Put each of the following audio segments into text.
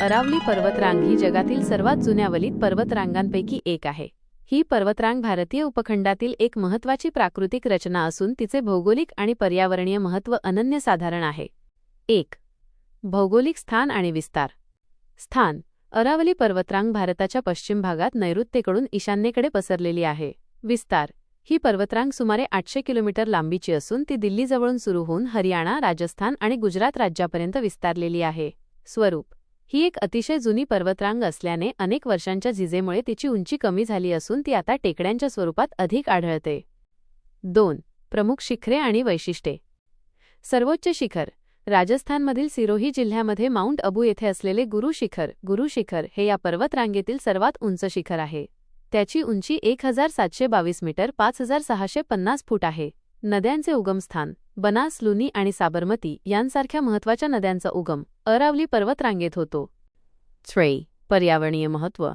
अरावली पर्वतरांग ही जगातील सर्वात जुन्या वलित पर्वतरांगांपैकी एक आहे. ही पर्वतरांग भारतीय उपखंडातील एक महत्त्वाची प्राकृतिक रचना असून तिचे भौगोलिक आणि पर्यावरणीय महत्त्व अनन्यसाधारण आहे. एक. भौगोलिक स्थान आणि विस्तार. स्थान अरावली पर्वतरांग भारताच्या पश्चिम भागात नैऋत्येकडून ईशान्येकडे पसरलेली आहे. विस्तार ही पर्वतरांग सुमारे आठशे किलोमीटर लांबीची असून ती दिल्लीजवळून सुरू होऊन हरियाणा राजस्थान आणि गुजरात राज्यापर्यंत विस्तारलेली आहे. स्वरूप ही एक अतिशय जुनी पर्वतरांग असल्याने अनेक वर्षांच्या झिजेमुळे तिची उंची कमी झाली असून ती आता टेकड्यांच्या स्वरूपात अधिक आढळते. दोन. प्रमुख शिखरे आणि वैशिष्ट्ये. सर्वोच्च शिखर. राजस्थानमधील सिरोही जिल्ह्यामध्ये माउंट अबू येथे असलेले गुरु शिखर गुरु शिखर हे या पर्वतरांगेतील सर्वात उंच शिखर आहे. त्याची उंची एक हजार सातशे बावीस मीटर पाच हजार सहाशे पन्नास फूट आहे. नद्यांचे उगमस्थान. बनास लुनी आणि साबरमती यांसारख्या महत्त्वाच्या नद्यांचा उगम अरावली पर्वतरांगेत होतो. थ्रे पर्यावरणीय महत्त्व.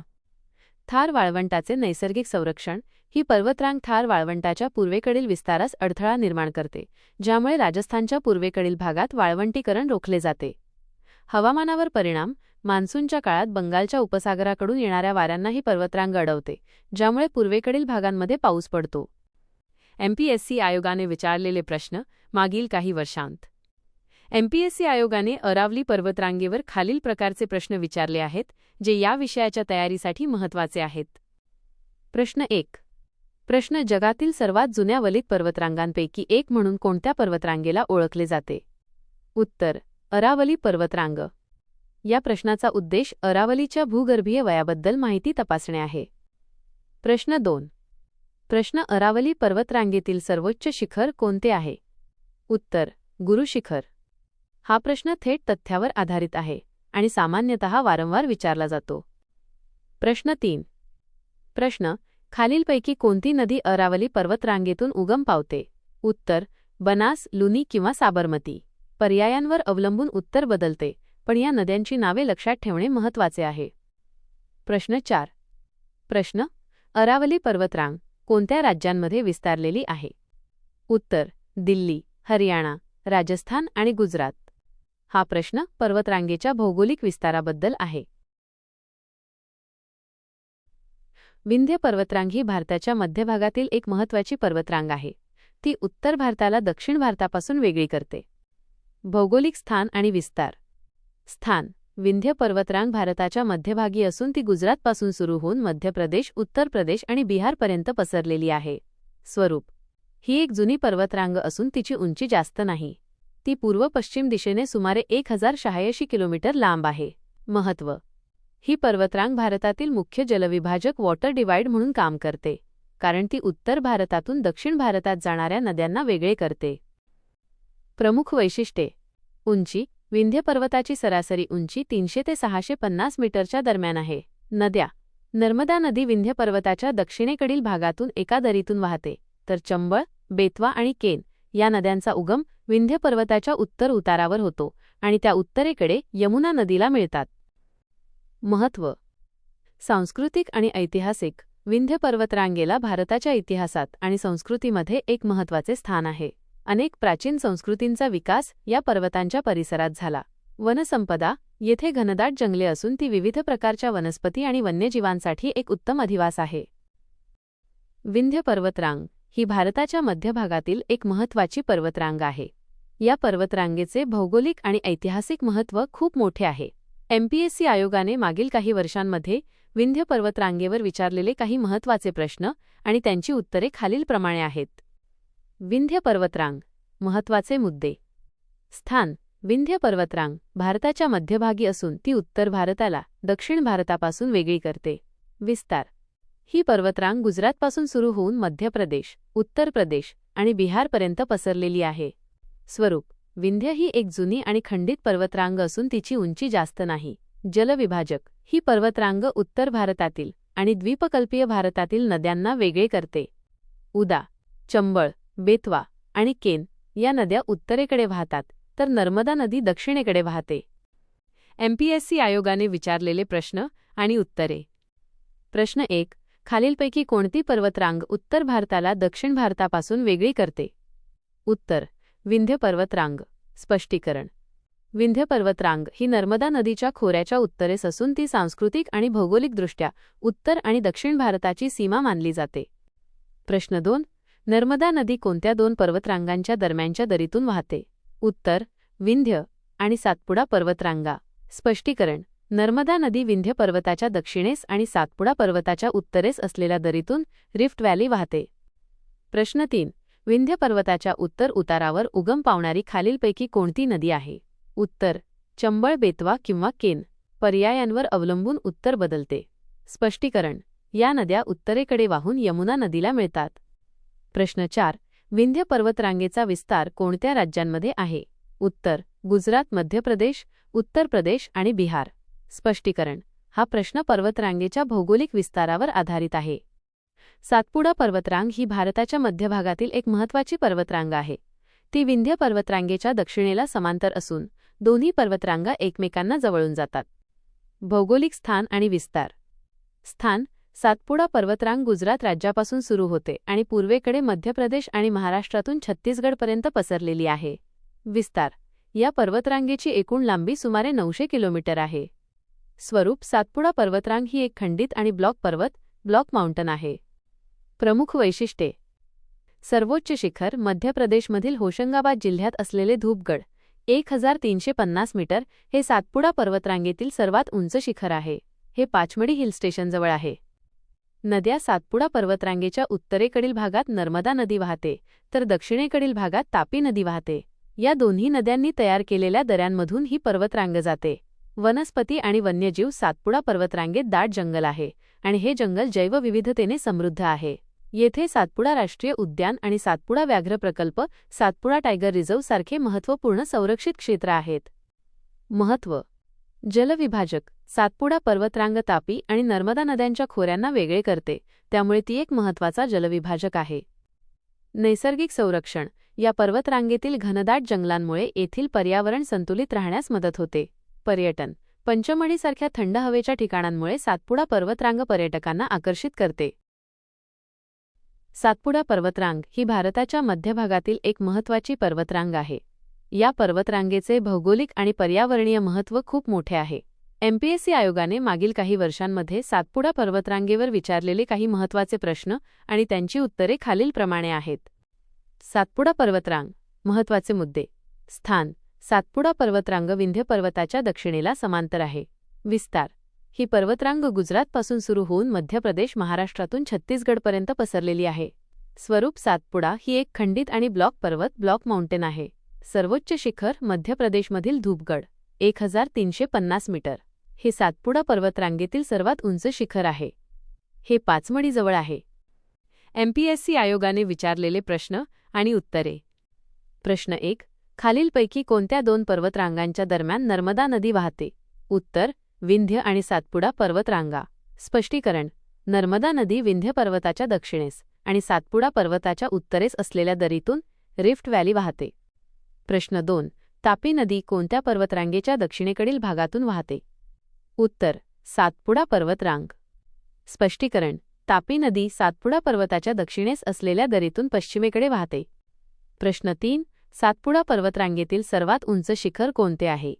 थार वाळवंटाचे नैसर्गिक संरक्षण ही पर्वतरांग थार वाळवंटाच्या पूर्वेकडील विस्तारास अडथळा निर्माण करते ज्यामुळे राजस्थानच्या पूर्वेकडील भागात वाळवंटीकरण रोखले जाते. हवामानावर परिणाम मान्सूनच्या काळात बंगालच्या उपसागराकडून येणाऱ्या वाऱ्यांना ही पर्वतरांग अडवते ज्यामुळे पूर्वेकडील भागांमध्ये पाऊस पडतो. एमपीएससी आयोगाने विचारलेले प्रश्न मागील काही वर्षांत. एमपीएससी आयोगाने अरावली पर्वतरांगेवर खालील प्रकारचे प्रश्न विचारले आहेत जे या विषयाच्या तयारीसाठी महत्त्वाचे आहेत. प्रश्न एक. प्रश्न जगातील सर्वात जुन्या वलित पर्वतरांगांपैकी एक म्हणून कोणत्या पर्वतरांगेला ओळखले जाते? उत्तर. अरावली पर्वतरांग. या प्रश्नाचा उद्देश अरावलीच्या भूगर्भीय वयाबद्दल माहिती तपासणे आहे. प्रश्न दोन. प्रश्न अरावली पर्वतरांगेतील सर्वोच्च शिखर कोणते आहे? उत्तर गुरुशिखर हा प्रश्न थेट तथ्यावर आधारित आहे आणि सामान्यतः वारंवार विचारला जातो. प्रश्न तीन. प्रश्न खालीलपैकी कोणती नदी अरावली पर्वतरांगेतून उगम पावते? उत्तर बनास लुनी किंवा साबरमती. पर्यायांवर अवलंबून उत्तर बदलते पण या नद्यांची नावे लक्षात ठेवणे महत्त्वाचे आहे. प्रश्न चार. प्रश्न अरावली पर्वतरांग कोणत्या राज्यांमध्ये विस्तारलेली आहे? उत्तर दिल्ली. हरियाणा राजस्थान आणि गुजरात. हा प्रश्न पर्वतरांगेच्या भौगोलिक विस्ताराबद्दल आहे. विंध्य पर्वतरांग ही भारताच्या मध्यभागातील एक महत्त्वाची पर्वतरांग आहे. ती उत्तर भारताला दक्षिण भारतापासून वेगळी करते. भौगोलिक स्थान आणि विस्तार. स्थान. विंध्य पर्वतरांग भारताच्या मध्यभागी असून ती गुजरातपासून सुरू होऊन मध्य प्रदेश उत्तर प्रदेश आणि बिहारपर्यंत पसरलेली आहे. स्वरूप. ही एक जुनी पर्वतरांग असून तिची उंची जास्त नाही. ती पूर्व पश्चिम दिशेने सुमारे एक हजार शहाऐंशी किलोमीटर लांब आहे. महत्त्व ही पर्वतरांग भारतातील मुख्य जलविभाजक वॉटर डिवाइड म्हणून काम करते कारण ती उत्तर भारतातून दक्षिण भारतात जाणाऱ्या नद्यांना वेगळे करते. प्रमुख वैशिष्ट्ये. उंची. विंध्य पर्वताची सरासरी उंची तीनशे ते सहाशे पन्नास मीटरच्या दरम्यान आहे. नद्या. नर्मदा नदी विंध्य पर्वताच्या दक्षिणेकडील भागातून एका दरीतून वाहते तर चंबळ बेतवा आणि केन या नद्यांचा उगम विंध्य पर्वताच्या उत्तर उतारावर होतो आणि त्या उत्तरेकडे यमुना नदीला मिळतात. महत्त्व सांस्कृतिक आणि ऐतिहासिक विंध्य पर्वतरांगेला भारताच्या इतिहासात आणि संस्कृतीमध्ये एक महत्त्वाचे स्थान आहे. अनेक प्राचीन संस्कृतींचा विकास या पर्वतांच्या परिसरात झाला. वनसंपदा येथे घनदाट जंगले असून ती विविध प्रकारच्या वनस्पती आणि वन्यजीवांसाठी एक उत्तम अधिवास आहे. विंध्य पर्वतरांग ही भारताच्या मध्यभागातील एक महत्त्वाची पर्वतरांग आहे. या पर्वतरांगेचे भौगोलिक आणि ऐतिहासिक महत्त्व खूप मोठे आहे. एमपीएससी आयोगाने मागील काही वर्षांमध्ये विंध्य पर्वतरांगेवर विचारलेले काही महत्त्वाचे प्रश्न आणि त्यांची उत्तरे खालीलप्रमाणे आहेत. विंध्य पर्वतरांग महत्त्वाचे मुद्दे. स्थान विंध्य पर्वतरांग भारताच्या मध्यभागी असून ती उत्तर भारताला दक्षिण भारतापासून वेगळी करते. विस्तार. ही पर्वतरांग गुजरातपासून सुरू होऊन मध्य प्रदेश उत्तर प्रदेश आणि बिहारपर्यंत पसरलेली आहे. स्वरूप विंध्य ही एक जुनी आणि खंडित पर्वतरांग असून तिची उंची जास्त नाही. जलविभाजक ही पर्वतरांग उत्तर भारतातील आणि द्वीपकल्पीय भारतातील नद्यांना वेगळे करते. उदा चंबळ बेतवा आणि केन या नद्या उत्तरेकडे वाहतात तर नर्मदा नदी दक्षिणेकडे वाहते. एमपीएससी आयोगाने विचारलेले प्रश्न आणि उत्तरे. प्रश्न एक खालीलपैकी कोणती पर्वतरांग उत्तर भारताला दक्षिण भारतापासून वेगळी करते? उत्तर विंध्य पर्वतरांग. स्पष्टीकरण. विंध्य पर्वतरांग ही नर्मदा नदीच्या खोऱ्याच्या उत्तरेस असून ती सांस्कृतिक आणि भौगोलिकदृष्ट्या उत्तर आणि दक्षिण भारताची सीमा मानली जाते. प्रश्न दोन. नर्मदा नदी कोणत्या दोन पर्वतरांगांच्या दरम्यानच्या दरीतून वाहते? उत्तर विंध्य आणि सातपुडा पर्वतरांगा. स्पष्टीकरण. नर्मदा नदी विंध्य पर्वताच्या दक्षिणेस आणि सातपुडा पर्वताच्या उत्तरेस असलेल्या दरीतून रिफ्ट व्हॅली वाहते. प्रश्न तीन. विंध्य पर्वताच्या उत्तर उतारावर उगम पावणारी खालीलपैकी कोणती नदी आहे? उत्तर. चंबळ बेतवा किंवा केन. पर्यायांवर अवलंबून उत्तर बदलते. स्पष्टीकरण. या नद्या उत्तरेकडे वाहून यमुना नदीला मिळतात. प्रश्न चार. विंध्य पर्वतरांगेचा विस्तार कोणत्या राज्यांमध्ये आहे? उत्तर. गुजरात मध्य प्रदेश उत्तर प्रदेश आणि बिहार. स्पष्टीकरण. हा प्रश्न पर्वतरांगेच्या भौगोलिक विस्तारावर आधारित आहे. सातपुडा पर्वतरांग ही भारताच्या मध्यभागातील एक महत्त्वाची पर्वतरांग आहे. ती विंध्य पर्वतरांगेच्या दक्षिणेला समांतर असून दोन्ही पर्वतरांगा एकमेकांना जवळून जातात. भौगोलिक स्थान आणि विस्तार. स्थान सातपुडा पर्वतरांग गुजरात राज्यापासून सुरू होते आणि पूर्वेकडे मध्य प्रदेश आणि महाराष्ट्रातून छत्तीसगडपर्यंत पसरलेली आहे. विस्तार. या पर्वतरांगेची एकूण लांबी सुमारे नऊशे किलोमीटर आहे. स्वरूप सातपुडा पर्वतरांग ही एक खंडित आणि ब्लॉक पर्वत ब्लॉक माउंटन आहे. प्रमुख वैशिष्ट्ये. सर्वोच्च शिखर मध्य प्रदेशमधील होशंगाबाद जिल्ह्यात असलेले धूपगड एक हजार तीनशे पन्नास मीटर हे सातपुडा पर्वतरांगेतील सर्वात उंच शिखर आहे. हे पाचमडी हिल स्टेशनजवळ आहे. नद्या सातपुडा पर्वतरांगेच्या उत्तरेकडील भागात नर्मदा नदी वाहते तर दक्षिणेकडील भागात तापी नदी वाहते. या दोन्ही नद्यांनी तयार केलेल्या दऱ्यांमधून ही पर्वतरांग जाते. वनस्पती आणि वन्यजीव सातपुडा पर्वतरांगेत दाट जंगल आहे आणि हे जंगल जैवविविधतेने समृद्ध आहे. येथे सातपुडा राष्ट्रीय उद्यान आणि सातपुडा व्याघ्र प्रकल्प सातपुडा टायगर रिझर्व्ह सारखे महत्त्वपूर्ण संरक्षित क्षेत्र आहेत. महत्त्व. जलविभाजक. सातपुडा पर्वतरांग तापी आणि नर्मदा नद्यांच्या खोऱ्यांना वेगळे करते त्यामुळे ती एक महत्त्वाचा जलविभाजक आहे. नैसर्गिक संरक्षण. या पर्वतरांगेतील घनदाट जंगलांमुळे येथील पर्यावरण संतुलित राहण्यास मदत होते. पर्यटन. पंचमढीसारख्या थंड हवेच्या ठिकाणांमुळे सातपुडा पर्वतरांग पर्यटकांना आकर्षित करते. सातपुडा पर्वतरांग ही भारताच्या मध्यभागातील एक महत्त्वाची पर्वतरांग आहे. या पर्वतरांगेचे भौगोलिक आणि पर्यावरणीय महत्त्व खूप मोठे आहे. एमपीएससी आयोगाने मागील काही वर्षांमध्ये सातपुडा पर्वतरांगेवर विचारलेले काही महत्त्वाचे प्रश्न आणि त्यांची उत्तरे खालीलप्रमाणे आहेत. सातपुडा पर्वतरांग महत्त्वाचे मुद्दे. स्थान सातपुडा पर्वतरांग विंध्य पर्वताच्या दक्षिणेला समांतर आहे. विस्तार. ही पर्वतरांग गुजरातपासून सुरू होऊन मध्य प्रदेश महाराष्ट्रातून छत्तीसगडपर्यंत पसरलेली आहे. स्वरूप सातपुडा ही एक खंडित आणि ब्लॉक पर्वत ब्लॉक माउंटेन आहे. सर्वोच्च शिखर मध्य प्रदेशमधील धूपगड एक हजार तीनशे पन्नास मीटर. हे सातपुडा पर्वतरांगेतील सर्वात उंच शिखर आहे. हे पाचमडीजवळ आहे. एमपीएससी आयोगाने विचारलेले प्रश्न आणि उत्तरे. प्रश्न एक खालीलपैकी कोणत्या दोन पर्वतरांगांच्या दरम्यान नर्मदा नदी वाहते? उत्तर विंध्य आणि सातपुडा पर्वतरांगा. स्पष्टीकरण नर्मदा नदी विंध्य पर्वताच्या दक्षिणेस आणि सातपुडा पर्वताच्या उत्तरेस असलेल्या दरीतून रिफ्ट व्हॅली वाहते. प्रश्न दोन तापी नदी कोणत्या पर्वतरांगेच्या दक्षिणेकडील भागातून वाहते? उत्तर सातपुडा पर्वतरांग. स्पष्टीकरण तापी नदी सातपुडा पर्वताच्या दक्षिणेस असलेल्या दरीतून पश्चिमेकडे वाहते. प्रश्न तीन सातपुडा पर्वतरांगेतील सर्वात उंच शिखर कोणते आहे?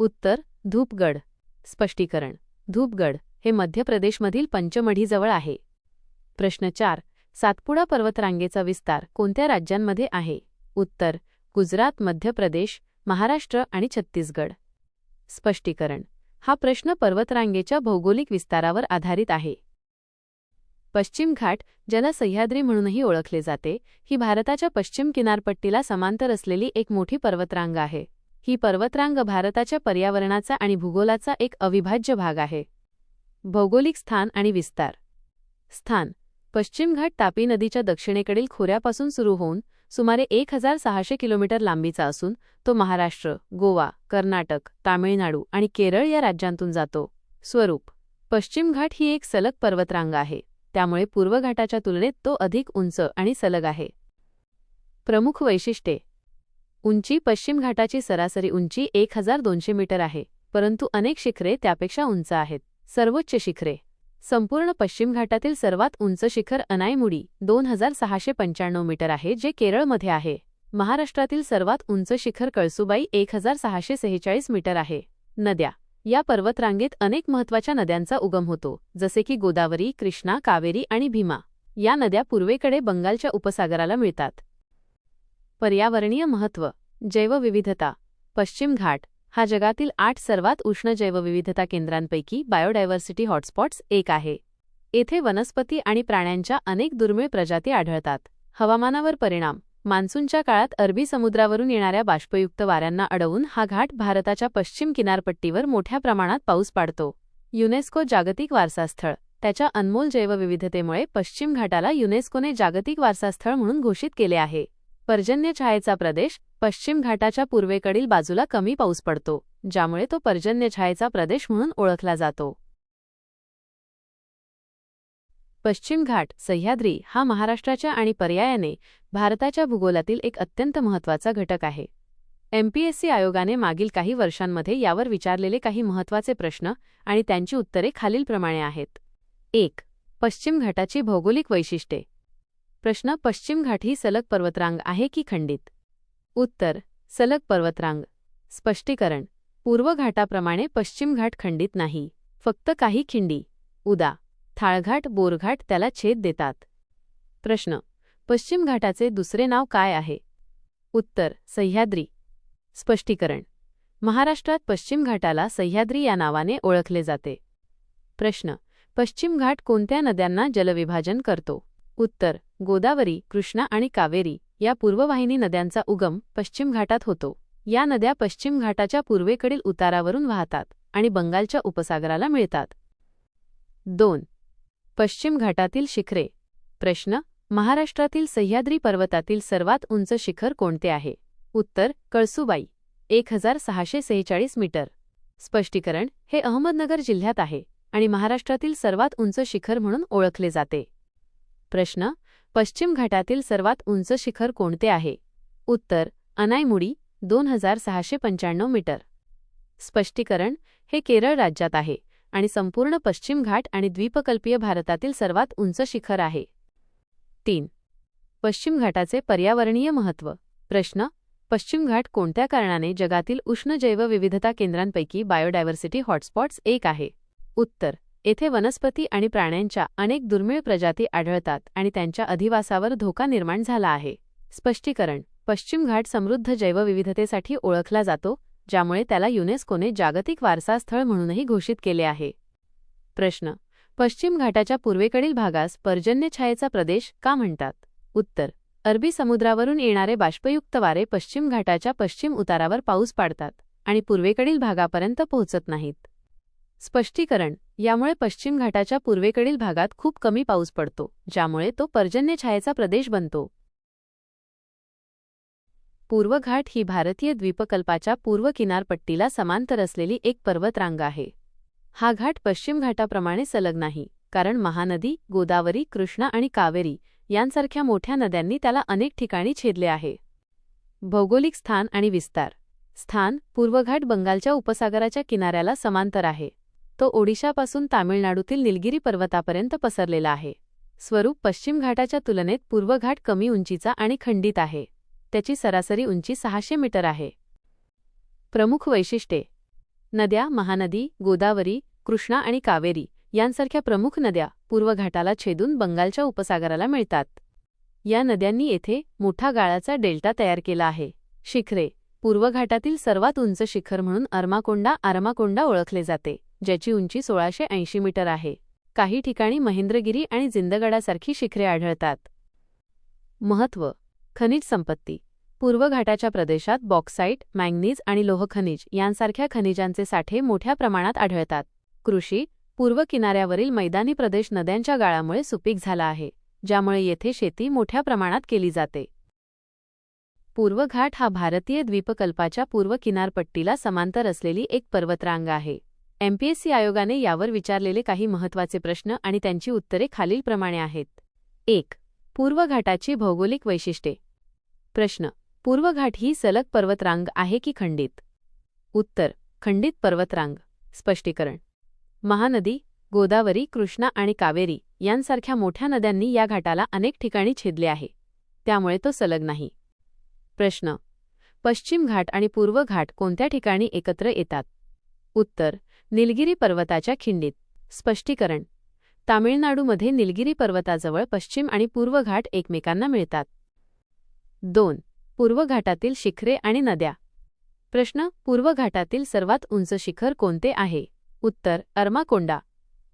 उत्तर धूपगड. स्पष्टीकरण धूपगड हे मध्य प्रदेशमधील पंचमढीजवळ आहे. प्रश्न चार सातपुडा पर्वतरांगेचा विस्तार कोणत्या राज्यांमध्ये आहे? उत्तर गुजरात मध्य प्रदेश महाराष्ट्र आणि छत्तीसगड. स्पष्टीकरण हा प्रश्न पर्वतरांगेच्या भौगोलिक विस्तारावर आधारित आहे. पश्चिम घाट ज्याला सह्याद्री म्हणूनही ओळखले जाते. ही भारताच्या पश्चिम किनारपट्टीला समांतर असलेली एक मोठी पर्वतरांग आहे. ही पर्वतरांग भारताच्या पर्यावरणाचा आणि भूगोलाचा एक अविभाज्य भाग आहे. भौगोलिक स्थान आणि विस्तार. स्थान. पश्चिम घाट तापी नदीच्या दक्षिणेकडील खोऱ्यापासून सुरू होऊन सुमारे एक हजार सहाशे किलोमीटर लांबीचा असून तो महाराष्ट्र गोवा कर्नाटक तामिळनाडू आणि केरळ या राज्यांतून जातो. स्वरूप. पश्चिम घाट ही एक सलग पर्वतरांग आहे. त्यामुळे पूर्व घाटाच्या तुलनेत तो अधिक उंच आणि सलग आहे. प्रमुख वैशिष्ट्ये. उंची पश्चिम घाटाची सरासरी उंची एक हजार दोनशे मीटर आहे परंतु अनेक शिखरे त्यापेक्षा उंच आहेत. सर्वोच्च शिखरे. संपूर्ण पश्चिम घाटातील सर्वात उंच शिखर अनायमुडी दोन हजार सहाशे पंच्याण्णव मीटर आहे जे केरळमध्ये आहे. महाराष्ट्रातील सर्वात उंच शिखर कळसुबाई एक हजार सहाशे सेहेचाळीस मीटर आहे. नद्या. या पर्वतरांगेत अनेक महत्त्वाच्या नद्यांचा उगम होतो जसे की गोदावरी कृष्णा कावेरी आणि भीमा. या नद्या पूर्वेकडे बंगालच्या उपसागराला मिळतात. पर्यावरणीय महत्त्व जैवविविधता. पश्चिम घाट हा जगातील आठ सर्वात उष्ण जैवविविधता केंद्रांपैकी बायोडायव्हर्सिटी हॉटस्पॉट्स एक आहे. येथे वनस्पती आणि प्राण्यांच्या अनेक दुर्मिळ प्रजाती आढळतात. हवामानावर परिणाम मान्सूनच्या काळात अरबी समुद्रावरून येणाऱ्या बाष्पयुक्त वाऱ्यांना अडवून हा घाट भारताच्या पश्चिम किनारपट्टीवर मोठ्या प्रमाणात पाऊस पाडतो. युनेस्को जागतिक वारसास्थळ. त्याच्या अनमोल जैवविविधतेमुळे पश्चिम घाटाला युनेस्कोने जागतिक वारसास्थळ म्हणून घोषित केले आहे. पर्जन्य छायेचा प्रदेश पश्चिम घाटाच्या पूर्वेकडील बाजूला कमी पाऊस पडतो ज्यामुळे तो पर्जन्य छायेचा प्रदेश म्हणून ओळखला जातो. पश्चिम घाट सह्याद्री हा महाराष्ट्राच्या आणि पर्यायाने भारताच्या भूगोलातील एक अत्यंत महत्त्वाचा घटक आहे. एमपीएससी आयोगाने मागील काही वर्षांमध्ये यावर विचारलेले काही महत्त्वाचे प्रश्न आणि त्यांची उत्तरे खालीलप्रमाणे आहेत. एक पश्चिम घाटाची भौगोलिक वैशिष्ट्ये. प्रश्न पश्चिम घाट ही सलग पर्वतरांग आहे की खंडित? उत्तर सलग पर्वतरांग. स्पष्टीकरण पूर्व घाटाप्रमाणे पश्चिम घाट खंडित नाही फक्त काही खिंडी. उदा. थाळघाट बोरघाट त्याला छेद देतात. प्रश्न. पश्चिम घाटाचे दुसरे नाव काय आहे? उत्तर. सह्याद्री. स्पष्टीकरण. महाराष्ट्रात पश्चिम घाटाला सह्याद्री या नावाने ओळखले जाते. प्रश्न. पश्चिम घाट कोणत्या नद्यांना जलविभाजन करतो? उत्तर. गोदावरी कृष्णा आणि कावेरी या पूर्ववाहिनी नद्यांचा उगम पश्चिम घाटात होतो. या नद्या पश्चिम घाटाच्या पूर्वेकडील उतारावरून वाहतात आणि बंगालच्या उपसागराला मिळतात. दोन. पश्चिम घाटातील शिखरे. प्रश्न महाराष्ट्रातील सह्याद्री पर्वतातील सर्वात उंच शिखर कोणते आहे? उत्तर कळसुबाई एक हजार सहाशे सेहेचाळीस मीटर. स्पष्टीकरण हे अहमदनगर जिल्ह्यात आहे आणि महाराष्ट्रातील सर्वात उंच शिखर म्हणून ओळखले जाते. प्रश्न पश्चिम घाटातील सर्वात उंच शिखर कोणते आहे? उत्तर अनायमुडी दोन हजार सहाशे पंच्याण्णव मीटर. स्पष्टीकरण हे केरळ राज्यात आहे आणि संपूर्ण पश्चिम घाट आणि द्वीपकल्पीय भारतातील सर्वात उंच शिखर आहे. तीन. पश्चिम घाटाचे पर्यावरणीय महत्त्व. प्रश्न. पश्चिम घाट कोणत्या कारणाने जगातील उष्ण जैवविविधता केंद्रांपैकी बायोडायव्हर्सिटी हॉटस्पॉट्स एक आहे? उत्तर. येथे वनस्पती आणि प्राण्यांच्या अनेक दुर्मिळ प्रजाती आढळतात आणि त्यांच्या अधिवासावर धोका निर्माण झाला आहे. स्पष्टीकरण. पश्चिम घाट समृद्ध जैवविविधतेसाठी ओळखला जातो ज्यामुळे त्याला युनेस्कोने जागतिक वारसा स्थळ म्हणूनही घोषित केले आहे. प्रश्न. पश्चिम घाटाच्या पूर्वेकडील भागास पर्जन्यछायेचा प्रदेश का म्हणतात? उत्तर. अरबी समुद्रावरून येणारे बाष्पयुक्त वारे पश्चिम घाटाच्या पश्चिम उतारावर पाऊस पाडतात आणि पूर्वेकडील भागापर्यंत पोहोचत नाहीत. स्पष्टीकरण. यामुळे पश्चिम घाटाच्या पूर्वेकडील भागात खूप कमी पाऊस पडतो ज्यामुळे तो पर्जन्यछायेचा प्रदेश बनतो. पूर्व घाट ही भारतीय द्वीपकल्पाच्या पूर्व किनारपट्टीला समांतर असलेली एक पर्वतरांग आहे. हा घाट पश्चिम घाटाप्रमाणे सलग नाही कारण महानदी गोदावरी कृष्णा आणि कावेरी यांसारख्या मोठ्या नद्यांनी त्याला अनेक ठिकाणी छेदले आहे. भौगोलिक स्थान आणि विस्तार. स्थान पूर्वघाट बंगालच्या उपसागराच्या किनाऱ्याला समांतर आहे. तो ओडिशापासून तामिळनाडूतील निलगिरी पर्वतापर्यंत पसरलेला आहे. स्वरूप पश्चिम घाटाच्या तुलनेत पूर्व घाट कमी उंचीचा आणि खंडित आहे. त्याची सरासरी उंची सहाशे मीटर आहे. प्रमुख वैशिष्ट्ये. नद्या महानदी गोदावरी कृष्णा आणि कावेरी यांसारख्या प्रमुख नद्या पूर्व घाटाला छेदून बंगालच्या उपसागराला मिळतात. या नद्यांनी येथे मोठा गाळाचा डेल्टा तयार केला आहे. शिखरे. पूर्व घाटातील सर्वात उंच शिखर म्हणून अर्माकोंडा आरमाकोंडा ओळखले जाते ज्याची उंची सोळाशे ऐंशी मीटर आहे. काही ठिकाणी महेंद्रगिरी आणि जिंदगडासारखी शिखरे आढळतात. महत्त्व खनिज संपत्ती. पूर्व घाटाच्या प्रदेशात बॉक्साईट मँगनीज आणि लोहखनिज यांसारख्या खनिजांचे साठे मोठ्या प्रमाणात आढळतात. कृषी पूर्व किनाऱ्यावरील मैदानी प्रदेश नद्यांच्या गाळामुळे सुपीक झाला आहे ज्यामुळे येथे शेती मोठ्या प्रमाणात केली जाते. पूर्व घाट हा भारतीय द्वीपकल्पाच्या पूर्व किनारपट्टीला समांतर असलेली एक पर्वतरांग आहे. एमपीएससी आयोगाने यावर विचारलेले काही महत्त्वाचे प्रश्न आणि त्यांची उत्तरे खालीलप्रमाणे आहेत. एक पूर्व घाटाची भौगोलिक वैशिष्ट्ये. प्रश्न. पूर्व घाट ही सलग पर्वतरांग आहे की खंडित? उत्तर. खंडित पर्वतरांग. स्पष्टीकरण. महानदी गोदावरी कृष्णा आणि कावेरी यांसारख्या मोठ्या नद्यांनी या घाटाला अनेक ठिकाणी छेदले आहे. त्यामुळे तो सलग नाही. प्रश्न. पश्चिम घाट आणि पूर्व घाट कोणत्या ठिकाणी एकत्र येतात? उत्तर. निलगिरी पर्वताच्या खिंडीत. स्पष्टीकरण. तामिळनाडूमध्ये निलगिरी पर्वताजवळ पश्चिम आणि पूर्व घाट एकमेकांना मिळतात. दोन. पूर्व घाटातील शिखरे आणि नद्या. प्रश्न पूर्व घाटातील सर्वात उंच शिखर कोणते आहे? उत्तर अर्माकोंडा.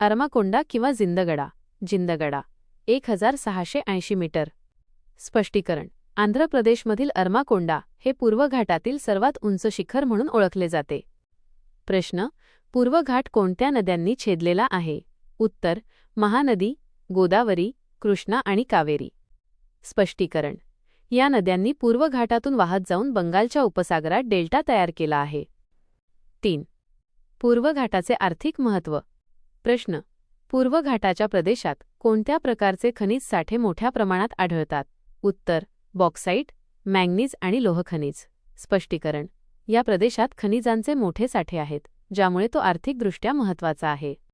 अर्माकोंडा किंवा जिंदगडा. जिंदगडा. एक हजार सहाशे ऐंशी मीटर. स्पष्टीकरण आंध्र प्रदेशमधील अर्माकोंडा हे पूर्व घाटातील सर्वात उंच शिखर म्हणून ओळखले जाते. प्रश्न पूर्व घाट कोणत्या नद्यांनी छेदलेला आहे? उत्तर महानदी गोदावरी कृष्णा आणि कावेरी. स्पष्टीकरण. या नद्यांनी पूर्व घाटातून वाहत जाऊन बंगालच्या उपसागरात डेल्टा तयार केला आहे. तीन. पूर्व घाटाचे आर्थिक महत्त्व. प्रश्न. पूर्व घाटाच्या प्रदेशात कोणत्या प्रकारचे खनिज साठे मोठ्या प्रमाणात आढळतात? उत्तर. बॉक्साईट मॅंगनीज आणि लोहखनिज. स्पष्टीकरण. या प्रदेशात खनिजांचे मोठे साठे आहेत ज्यामुळे तो आर्थिकदृष्ट्या महत्त्वाचा आहे.